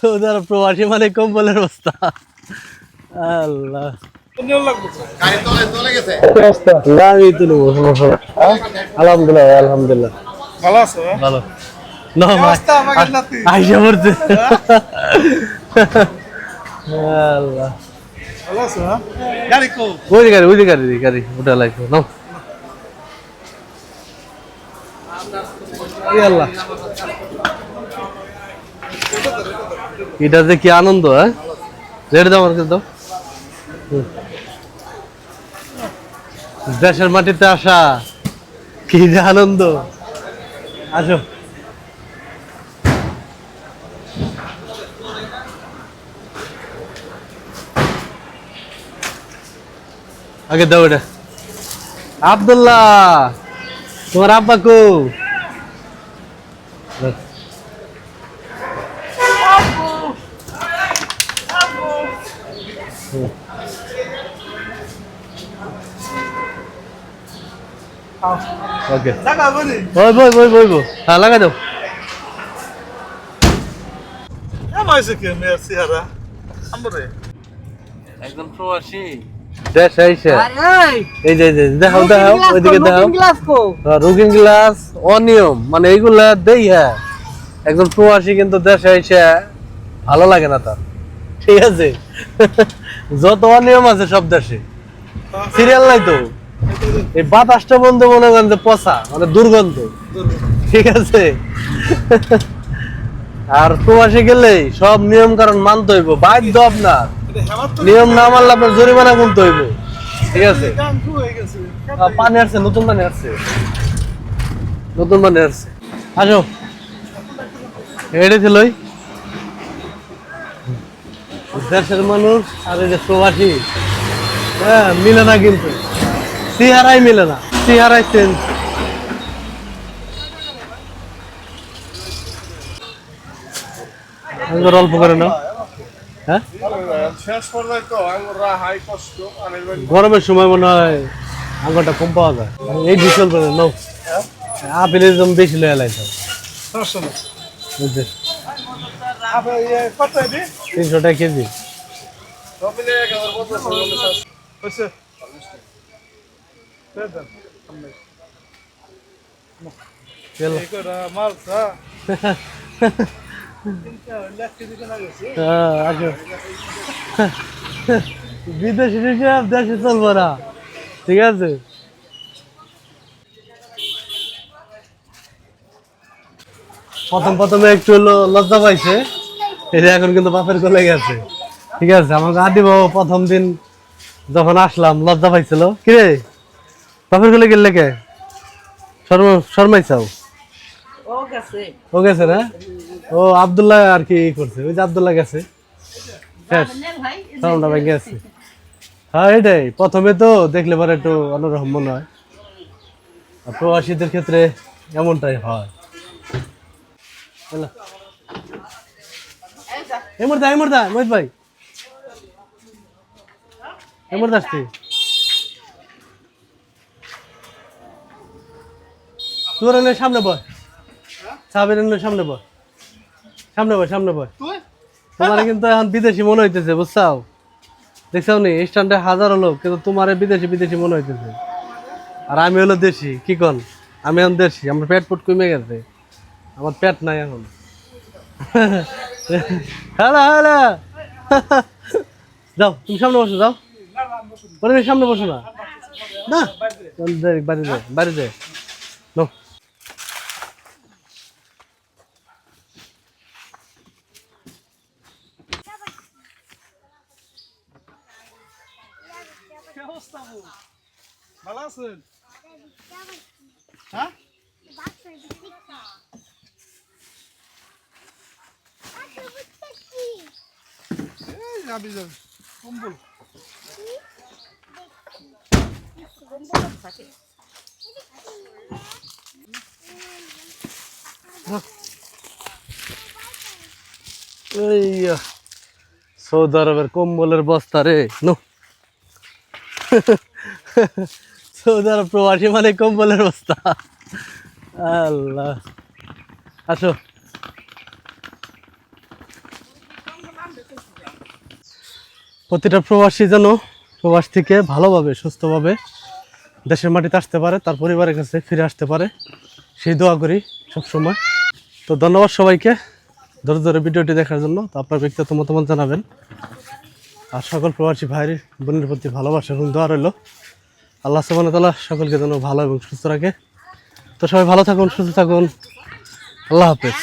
Saudi আরব প্রবাসী মানে কম্বলের অবস্থা। আল্লাহ। আমি। আলহামদুলিল্লাহ আলহামদুলিল্লাহ। ভালো আছো? ভালো। না ভাই অবস্থা আমাকে নাতি? আইসা পড়ছে। আল্লাহ। ভালো আছো হ্যাঁ? গাড়ি কো। ওই গাড়ি ওই গাড়ি গাড়ি ওটা লাগবে নাও। আল্লাহ। এটা যে কি আনন্দ হ্যাঁ? দেশের মাটিতে আসা, কি যে আনন্দ। আসো। আগে দাও এটা। আব্দুল্লাহ, তোমার আব্বা ওকে ওই বই বই বই বই হ্যাঁ লাগা দাও। একদম প্রবাসী। এই যে দেখাও দেখাও ওইদিকে দেখাও। রুকিং গ্লাস অনিয়ম। মানে এইগুলা দেই হ্যাঁ। একজন প্রবাসী কিন্তু দেশে আইসা ভালো লাগে না তার। ঠিক আছে? যত অনিয়ম আছে সব দেশে। সিরিয়াল নাই তো? এই বাতাসটা বন্ধ মনে করেন যে পচা মানে দুর্গন্ধ। ঠিক আছে? আর প্রবাসী গেলেই সব নিয়ম কারণ মানতে হইব, বাধ্য আপনার। এটা নিয়ম না মানলে আপনার জরিমানা গুনতে হইব। ঠিক আছে? পানি আসছে, নতুন পানি আসছে। নতুন পানি আসছে। আসো। এড়ে ছিল দেশের মানুষ আর এই যে প্রবাসী হ্যাঁ মিলে না কিন্তু। সিহারাই মিলে না সিহারাই চেঞ্জ অল্প করে নাও। হ্যাঁ? গরমের সময় মনে হয় আঙ্গুরটা কম পাওয়া যায়। এই বিশাল করে নাও। আপেলের দাম বেশি লয়ে লাইছে। সমস্যা তিনশো টাকা কেজি। হ্যাঁ। হ্যাঁ, বিদেশি হিসাব দেশে চলবো না। ঠিক আছে? প্রথম প্রথমে একটু হলো লজ্জা পাইছে। এটা এখন কিন্তু বাপের কোলে গেছে। ঠিক আছে আমাকে আদি বাবু প্রথম দিন যখন আসলাম লজ্জা পাইছিল। কিরে বাপের কোলে গেলে কে? শর্ম শর্মাইছাও ও গেছে। না? ও আব্দুল্লাহ আর কি করছে ওই যে আবদুল্লাহ গেছে। শরমটা গেছে। হ্যাঁ এটাই প্রথমে তো দেখলে পরে একটু অন্যরকম মনে হয়। প্রবাসীদের ক্ষেত্রে এমনটাই হয়। এমরদা এমরদা মহিত ভাই। এমরদা আসছি। তোর এনে সামনে বয়। সাবের সামনে বয়। সামনে বয় সামনে বয়। তোমার কিন্তু এখন বিদেশি মনে হইতেছে বুঝছাও? দেখছাও নি স্ট্যান্ডে হাজারো লোক কিন্তু তোমার বিদেশি বিদেশি মনে হইতেছে। আর আমি হলো দেশি কি কন? আমি এখন দেশি আমার পেট ফুট কমে গেছে। আমার পেট নাই এখন। Hello hello. যাও তুমি সামনে বসো যাও। বলে সামনে বসো না। না? বাড়ি যায় বাড়ি যায় নো? ভালো আছেন? হ্যাঁ? যাবি কম্বল। সৌদি আরবের কম্বলের বস্তা রে, নো। সৌদি আরব প্রবাসী মানে কম্বলের বস্তা। আল্লাহ। আসো। প্রতিটা প্রবাসী যেন প্রবাস থেকে ভালোভাবে, সুস্থভাবে দেশের মাটিতে আসতে পারে, তার পরিবারের কাছে ফিরে আসতে পারে, সেই দোয়া করি সবসময়। তো ধন্যবাদ সবাইকে ধরে ধরে ভিডিওটি দেখার জন্য। তো আপনার ব্যক্তিগত মতামত জানাবেন। আর সকল প্রবাসী ভাইয়ের, বোনের প্রতি ভালোবাসা এবং দোয়া রইল। আল্লাহ সুবাহতাল্লাহ সকলকে যেন ভালো এবং সুস্থ রাখে। তো সবাই ভালো থাকুন, সুস্থ থাকুন। আল্লাহ হাফেজ।